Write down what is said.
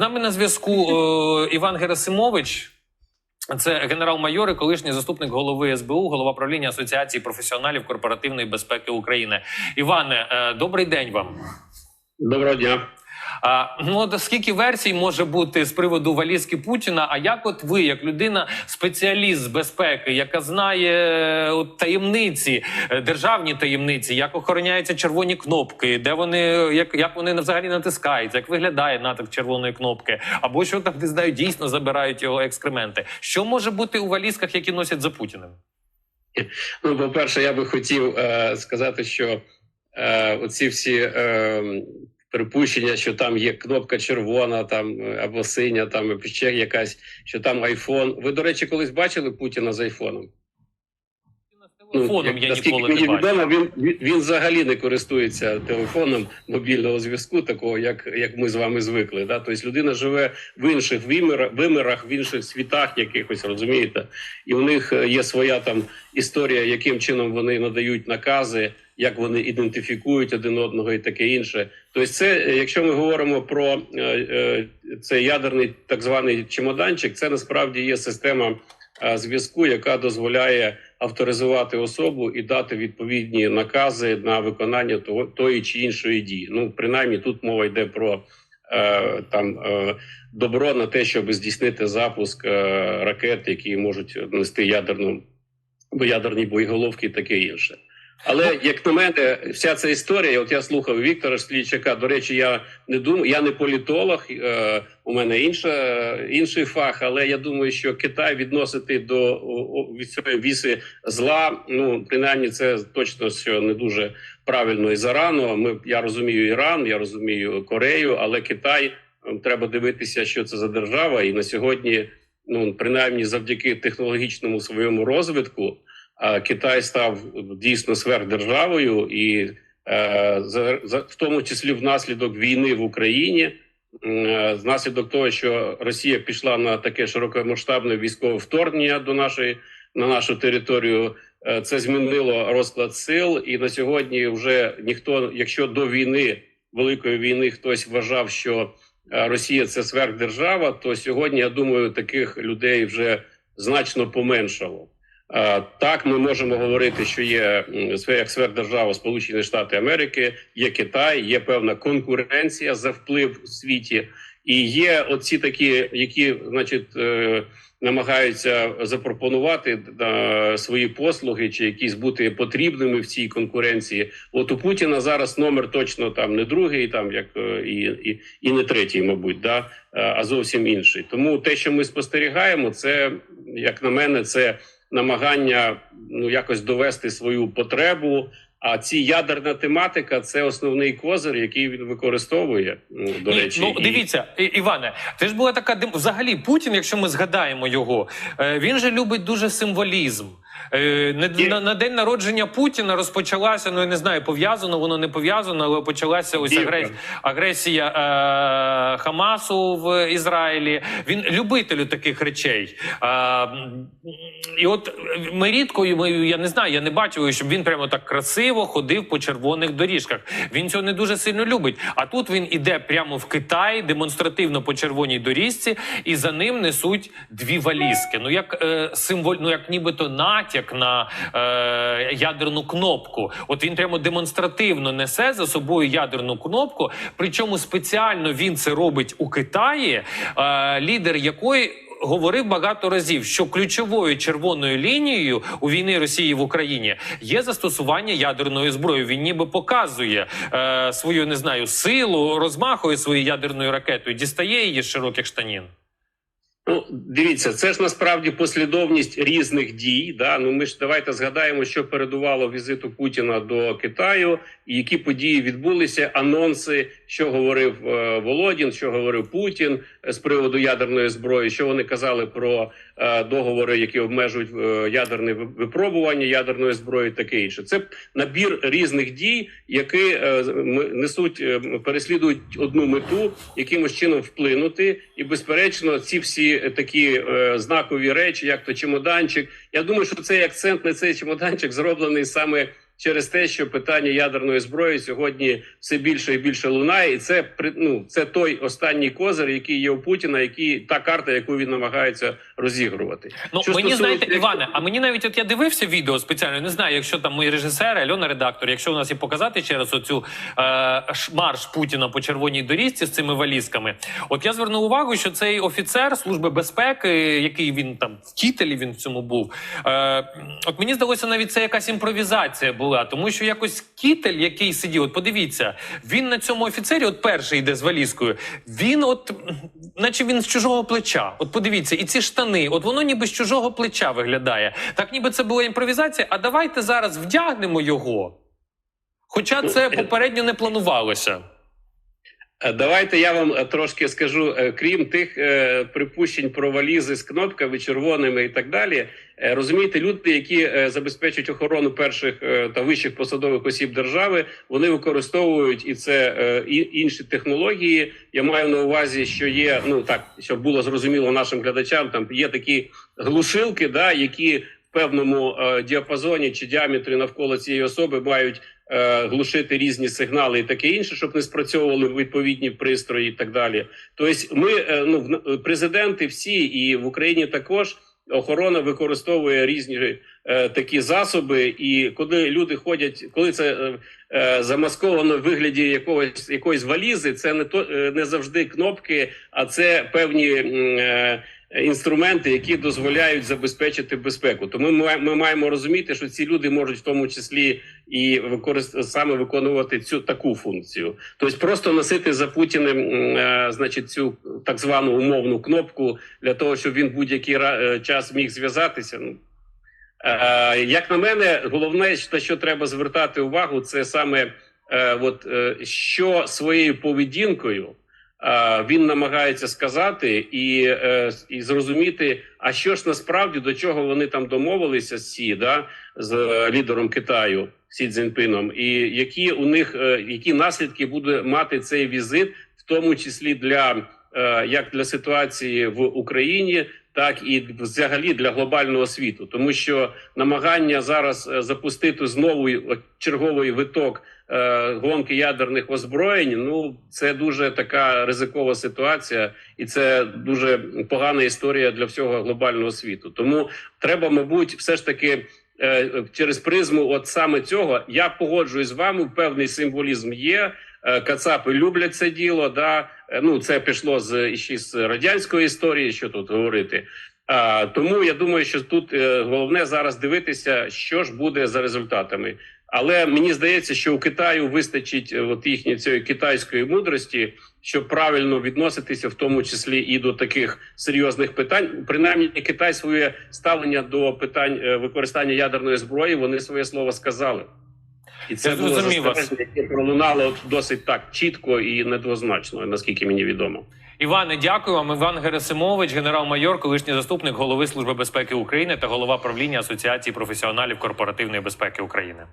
Нами на зв'язку е, Іван Герасимович. Це генерал-майор і колишній заступник голови СБУ, голова правління Асоціації професіоналів корпоративної безпеки України. Іване, е, добрий день вам. Доброго дня. Ну от скільки версій може бути з приводу валізки Путіна? А як от ви, як людина, спеціаліст з безпеки, яка знає е, от, таємниці, е, державні таємниці, як охороняються червоні кнопки, де вони як, як вони взагалі натискаються, як виглядає натиск червоної кнопки, або що там не знаю, дійсно забирають його екскременти? Що може бути у валізках, які носять за Путіним? Ну, по-перше, я би хотів е, сказати, що е, оці всі е, припущення, що там є кнопка червона, там е, або синя, там ще якась, що там айфон. Ви, до речі, колись бачили Путіна з айфоном? Телефоном як- я ніколи не мені бачив. відомо, він, він він взагалі не користується телефоном мобільного зв'язку, такого як, як ми з вами звикли. Да? Тобто людина живе в інших вимірах, вимірах, в інших світах якихось, розумієте, і у них е, є своя там історія, яким чином вони надають накази, як вони ідентифікують один одного і таке інше. Тобто, це е, якщо ми говоримо про е, е, цей ядерний так званий чемоданчик, це насправді є система зв'язку, яка дозволяє авторизувати особу і дати відповідні накази на виконання того тої чи іншої дії. Ну принаймні тут мова йде про там добро на те, щоб здійснити запуск ракет, які можуть нести ядерну ядерні боєголовки, і таке інше. Але як на мене, вся ця історія, от я слухав Віктора Слійчака. До речі, я не думаю, я не політолог. Е, у мене інша інший фах, але я думаю, що Китай відносити до від цієї віси зла. Ну принаймні, це точно що не дуже правильно і зарано. Ми я розумію Іран, я розумію Корею, але Китай е, треба дивитися, що це за держава, і на сьогодні, ну принаймні, завдяки технологічному своєму розвитку. Китай став дійсно сверхдержавою, і е, в тому числі внаслідок війни в Україні, е, внаслідок того, що Росія пішла на таке широкомасштабне військове вторгнення до нашої на нашу територію. е, Це змінило розклад сил, і на сьогодні вже ніхто, якщо до війни великої війни хтось вважав, що Росія це сверхдержава, то сьогодні я думаю, таких людей вже значно поменшало. Е, Так, ми можемо говорити, що є як сверхдержава Сполучені Штати Америки, є Китай, є певна конкуренція за вплив у світі, і є оці такі, які, значить, е, намагаються запропонувати е, свої послуги чи якісь бути потрібними в цій конкуренції. От у Путіна зараз номер точно там не другий, там як і, і, і не третій, мабуть, да, а зовсім інший. Тому те, що ми спостерігаємо, це як на мене, це намагання ну якось довести свою потребу. А ці ядерна тематика це основний козир, який він використовує. Ну, до Ні, речі, ну дивіться, І- Іване, це ж була така взагалі Путін, якщо ми згадаємо його, е, він же любить дуже символізм. Е, На, на день народження Путіна розпочалася, ну я не знаю, пов'язано, воно не пов'язано, але почалася ось агресія, агресія е, Хамасу в Ізраїлі. Він любителю таких речей. Е, і от ми рідко, ми, я не знаю, я не бачив, щоб він прямо так красиво ходив по червоних доріжках. Він цього не дуже сильно любить. А тут він іде прямо в Китай, демонстративно по червоній доріжці, і за ним несуть дві валізки. Ну як е, символ, ну як нібито натяк на е, ядерну кнопку. От він прямо демонстративно несе за собою ядерну кнопку. Причому спеціально він це робить у Китаї, е, лідер якої. Говорив багато разів, що ключовою червоною лінією у війни Росії в Україні є застосування ядерної зброї. Він ніби показує е, свою не знаю силу, розмахує своєю ядерною ракетою, дістає її з широких штанін. Ну, дивіться, це ж насправді послідовність різних дій. Да? Ну ми ж давайте згадаємо, що передувало візиту Путіна до Китаю, і які події відбулися, анонси, що говорив е, Володін, що говорив Путін е, з приводу ядерної зброї, що вони казали про е, договори, які обмежують е, ядерне випробування ядерної зброї, таке інше. Це набір різних дій, які е, несуть е, переслідують одну мету, якимось чином вплинути, і безперечно, ці всі такі е, знакові речі, як то чемоданчик. Я думаю, що цей акцент на цей чемоданчик зроблений саме через те, що питання ядерної зброї сьогодні все більше і більше лунає, і це ну, це той останній козир, який є у Путіна, який та карта, яку він намагається розігрувати. Ну Що мені знаєте, Іване, а мені навіть от я дивився відео спеціально. Не знаю, якщо там мої режисери, Альона редактор, якщо у нас і показати ще раз оцю е, марш Путіна по червоній доріжці з цими валізками. От я звернув увагу, що цей офіцер служби безпеки, який він там в кітелі він в цьому був. Е, от мені здалося, навіть це якась імпровізація була, тому що якось кітель, який сидів, от подивіться, він на цьому офіцері, от перший йде з валізкою. Він, от, наче він з чужого плеча. От подивіться, і ці штани, от воно ніби з чужого плеча виглядає. Так ніби це була імпровізація. А давайте зараз вдягнемо його. Хоча це попередньо не планувалося. Е, Давайте я вам е, трошки скажу. е, Крім тих е, припущень про валізи з кнопками червоними і так далі. е, Розумієте, люди, які е, забезпечують охорону перших е, та вищих посадових осіб держави, вони використовують і це е, і інші технології. Я маю на увазі, що є ну так, щоб було зрозуміло нашим глядачам. Там є такі глушилки, да, які певному е, діапазоні чи діаметрі навколо цієї особи мають е, глушити різні сигнали і таке інше, щоб не спрацьовували відповідні пристрої і так далі. Тобто, ми е, ну президенти всі і в Україні також охорона використовує різні е, такі засоби. І коли люди ходять, коли це е, замасковано в вигляді якогось якоїсь валізи, це не то е, не завжди кнопки, а це певні. Е, Інструменти, які дозволяють забезпечити безпеку, тому ми, ми маємо розуміти, що ці люди можуть в тому числі і використ... саме виконувати цю таку функцію. Тобто, просто носити за Путіним, е, значить, цю так звану умовну кнопку для того, щоб він будь-який е, час міг зв'язатися. Ну е, як на мене, головне, на що треба звертати увагу, це саме от, що своєю поведінкою. Е, Він намагається сказати і, е, і зрозуміти, а що ж насправді до чого вони там домовилися всі, да, з лідером Китаю Сі Цзіньпином, і які у них е, які наслідки буде мати цей візит, в тому числі для як для ситуації в Україні, так і взагалі для глобального світу, тому що намагання зараз запустити знову черговий виток е, гонки ядерних озброєнь. Ну це дуже така ризикова ситуація, і це дуже погана історія для всього глобального світу. Тому треба, мабуть, все ж таки. е, Через призму, от саме цього, я погоджуюсь з вами. Певний символізм є. Е, Кацапи люблять це діло. Да, ну це пішло з ще з радянської історії. Що тут говорити? А, тому я думаю, що тут головне зараз дивитися, що ж буде за результатами. Але мені здається, що у Китаю вистачить е, от їхньої цієї китайської мудрості, щоб правильно відноситися, в тому числі і до таких серйозних питань. Принаймні, Китай своє ставлення до питань е, використання ядерної зброї вони своє слово сказали. І це Я було застереження, яке пролунало досить так чітко і недвозначно, наскільки мені відомо. Іване, дякую вам. Іван Герасимович, генерал-майор, колишній заступник голови Служби безпеки України та голова правління Асоціації професіоналів корпоративної безпеки України.